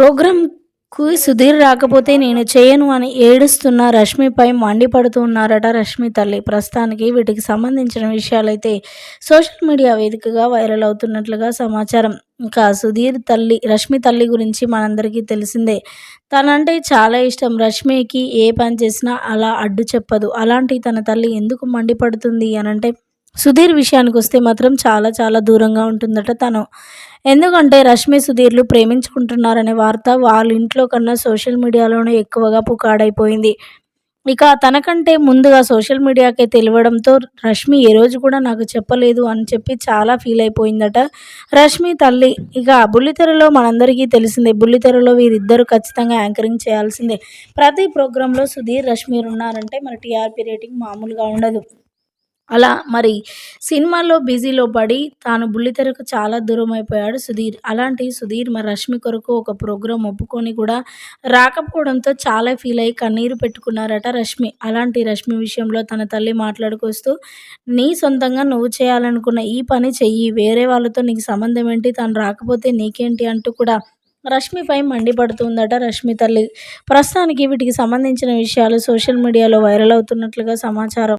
ప్రోగ్రాంకు సుధీర్ రాకపోతే నేను చేయను అని ఏడుస్తున్న రష్మిపై మండిపడుతూ ఉన్నారట రష్మి తల్లి. ప్రస్తుతానికి వీటికి సంబంధించిన విషయాలైతే సోషల్ మీడియా వేదికగా వైరల్ అవుతున్నట్లుగా సమాచారం. ఇంకా సుధీర్ తల్లి రష్మి తల్లి గురించి మనందరికీ తెలిసిందే. తనంటే చాలా ఇష్టం. రష్మికి ఏ పని చేసినా అలా అడ్డు చెప్పదు. అలాంటి తన తల్లి ఎందుకు మండిపడుతుంది అనంటే సుధీర్ విషయానికి వస్తే మాత్రం చాలా చాలా దూరంగా ఉంటుందట తను. ఎందుకంటే రష్మి సుధీర్లు ప్రేమించుకుంటున్నారనే వార్త వాళ్ళ ఇంట్లో కన్నా సోషల్ మీడియాలోనే ఎక్కువగా పుకాడైపోయింది. ఇక తనకంటే ముందుగా సోషల్ మీడియాకే తెలియడంతో రష్మి ఏ రోజు కూడా నాకు చెప్పలేదు అని చెప్పి చాలా ఫీల్ అయిపోయిందట రష్మి తల్లి. ఇక బుల్లితెరలో మనందరికీ తెలిసిందే బుల్లితెరలో వీరిద్దరు ఖచ్చితంగా యాంకరింగ్ చేయాల్సిందే. ప్రతి ప్రోగ్రాంలో సుధీర్ రష్మి ఉన్నారంటే మన టీఆర్పీ రేటింగ్ మామూలుగా ఉండదు. అలా మరి సినిమాల్లో బిజీలో పడి తాను బుల్లితెరకు చాలా దూరం అయిపోయాడు సుధీర్. అలాంటి సుధీర్ మరి రష్మి కొరకు ఒక ప్రోగ్రాం ఒప్పుకొని కూడా రాకపోవడంతో చాలా ఫీల్ అయ్యి కన్నీరు పెట్టుకున్నారట రష్మి. అలాంటి రష్మి విషయంలో తన తల్లి మాట్లాడుకొస్తూ నీ సొంతంగా నువ్వు చేయాలనుకున్న ఈ పని చెయ్యి. వేరే వాళ్ళతో నీకు సంబంధం ఏంటి? తను రాకపోతే నీకేంటి? అంటూ కూడా రష్మిపై మండిపడుతుందట రష్మి తల్లి. ప్రస్తుతానికి వీటికి సంబంధించిన విషయాలు సోషల్ మీడియాలో వైరల్ అవుతున్నట్లుగా సమాచారం.